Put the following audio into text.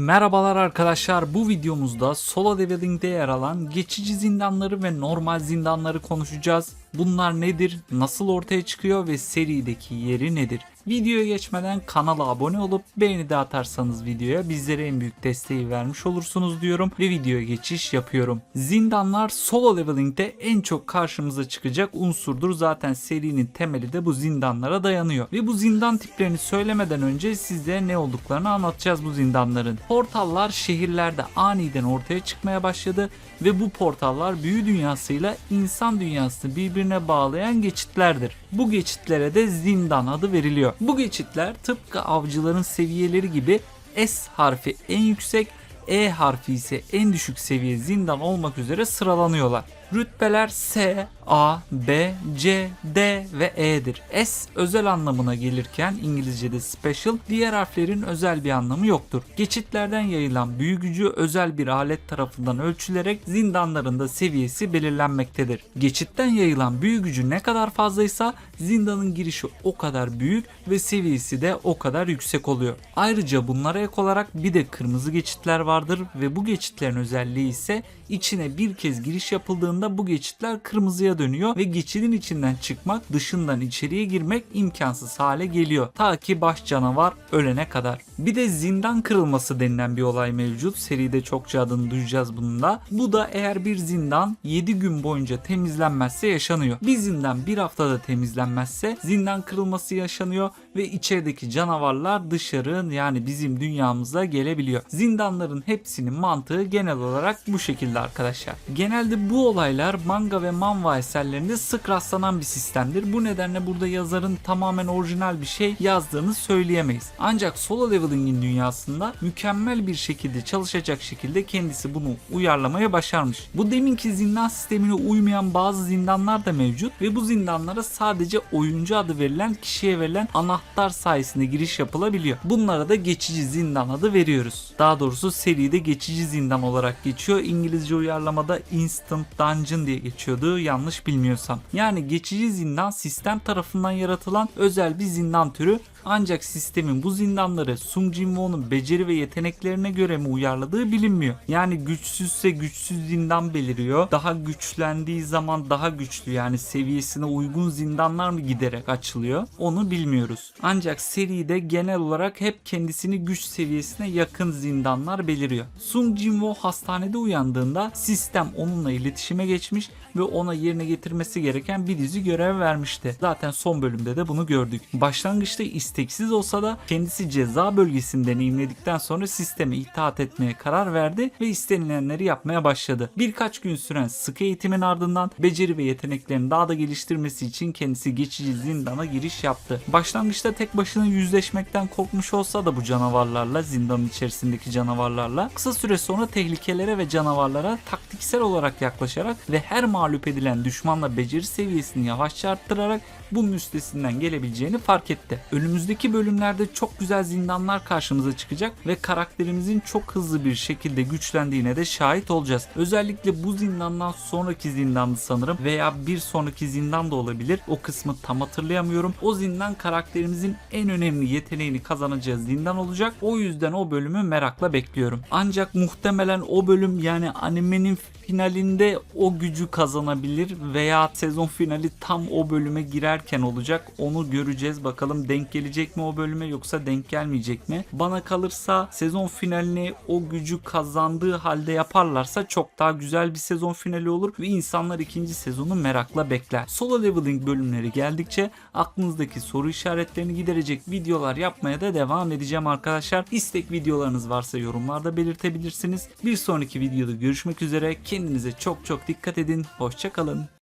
Merhabalar arkadaşlar bu videomuzda Solo Leveling'de yer alan geçici zindanları ve normal zindanları konuşacağız. Bunlar nedir, nasıl ortaya çıkıyor ve serideki yeri nedir? Videoya geçmeden kanala abone olup beğeni de atarsanız videoya bizlere en büyük desteği vermiş olursunuz diyorum ve videoya geçiş yapıyorum. Zindanlar Solo Leveling'de en çok karşımıza çıkacak unsurdur. Zaten serinin temeli de bu zindanlara dayanıyor. Ve bu zindan tiplerini söylemeden önce size ne olduklarını anlatacağız bu zindanların. Portallar şehirlerde aniden ortaya çıkmaya başladı ve bu portallar büyü dünyasıyla insan dünyasını birbirine bağlayan geçitlerdir. Bu geçitlere de zindan adı veriliyor. Bu geçitler tıpkı avcıların seviyeleri gibi S harfi en yüksek, E harfi ise en düşük seviye zindan olmak üzere sıralanıyorlar. Rütbeler S, A, B, C, D ve E'dir. S özel anlamına gelirken İngilizce'de special, diğer harflerin özel bir anlamı yoktur. Geçitlerden yayılan büyü gücü özel bir alet tarafından ölçülerek zindanların da seviyesi belirlenmektedir. Geçitten yayılan büyü gücü ne kadar fazlaysa zindanın girişi o kadar büyük ve seviyesi de o kadar yüksek oluyor. Ayrıca bunlara ek olarak bir de kırmızı geçitler vardır ve bu geçitlerin özelliği ise içine bir kez giriş yapıldığında bu geçitler kırmızıya dönüyor ve geçidin içinden çıkmak, dışından içeriye girmek imkansız hale geliyor. Ta ki baş canavar ölene kadar. Bir de zindan kırılması denilen bir olay mevcut. Seride çokça adını duyacağız bunun da. Bu da eğer bir zindan 7 gün boyunca temizlenmezse yaşanıyor. Bir zindan bir haftada temizlenmezse zindan kırılması yaşanıyor ve içerideki canavarlar dışarı yani bizim dünyamıza gelebiliyor. Zindanların hepsinin mantığı genel olarak bu şekilde arkadaşlar. Genelde bu olaylar manga ve manhwa eserlerinde sık rastlanan bir sistemdir. Bu nedenle burada yazarın tamamen orijinal bir şey yazdığını söyleyemeyiz. Ancak solo leveling'in dünyasında mükemmel bir şekilde çalışacak şekilde kendisi bunu uyarlamaya başarmış. Bu deminki zindan sistemine uymayan bazı zindanlar da mevcut ve bu zindanlara sadece oyuncu adı verilen kişiye verilen anahtar sayesinde giriş yapılabiliyor. Bunlara da geçici zindan adı veriyoruz. Daha doğrusu seride geçici zindan olarak geçiyor. İngilizce uyarlamada Instant Dungeon diye geçiyordu yanlış bilmiyorsam. Yani geçici zindan sistem tarafından yaratılan özel bir zindan türü ancak sistemin bu zindanları Sung Jin-woo'nun beceri ve yeteneklerine göre mi uyarladığı bilinmiyor. Yani güçsüzse güçsüz zindan beliriyor. Daha güçlendiği zaman daha güçlü yani seviyesine uygun zindanlar mı giderek açılıyor onu bilmiyoruz. Ancak seride genel olarak hep kendisini güç seviyesine yakın zindanlar beliriyor. Sung Jin-woo hastanede uyandığında sistem onunla iletişime geçmiş ve ona yerine getirmesi gereken bir dizi görev vermişti. Zaten son bölümde de bunu gördük. Başlangıçta isteksiz olsa da kendisi ceza bölgesini deneyimledikten sonra sisteme itaat etmeye karar verdi ve istenilenleri yapmaya başladı. Birkaç gün süren sıkı eğitimin ardından beceri ve yeteneklerini daha da geliştirmesi için kendisi geçici zindana giriş yaptı. Başlangıçta tek başına yüzleşmekten korkmuş olsa da bu canavarlarla, zindanın içerisindeki canavarlarla kısa süre sonra tehlikelere ve canavarlara taktiksel olarak yaklaşarak ve her mağlup edilen düşmanla beceri seviyesini yavaşça arttırarak bunun üstesinden gelebileceğini fark etti. Önümüzdeki bölümlerde çok güzel zindanlar karşımıza çıkacak ve karakterimizin çok hızlı bir şekilde güçlendiğine de şahit olacağız. Özellikle bu zindandan sonraki zindandı sanırım veya bir sonraki zindan da olabilir. O kısmı tam hatırlayamıyorum. O zindan karakterimizin en önemli yeteneğini kazanacağı zindan olacak. O yüzden o bölümü merakla bekliyorum. Ancak muhtemelen o bölüm yani animenin finalinde o gücü kazanabilir veya sezon finali tam o bölüme girerken olacak. Onu göreceğiz. Bakalım denk gelecek mi o bölüme yoksa denk gelmeyecek mi? Bana kalırsa sezon finalini o gücü kazandığı halde yaparlarsa çok daha güzel bir sezon finali olur ve insanlar ikinci sezonu merakla bekler. Solo leveling bölümleri geldikçe aklınızdaki soru işaretlerini giderecek videolar yapmaya da devam edeceğim arkadaşlar. İstek videolarınız varsa yorumlarda belirtebilirsiniz. Bir sonraki videoda görüşmek üzere. Kendinize çok çok dikkat edin. Hoşçakalın.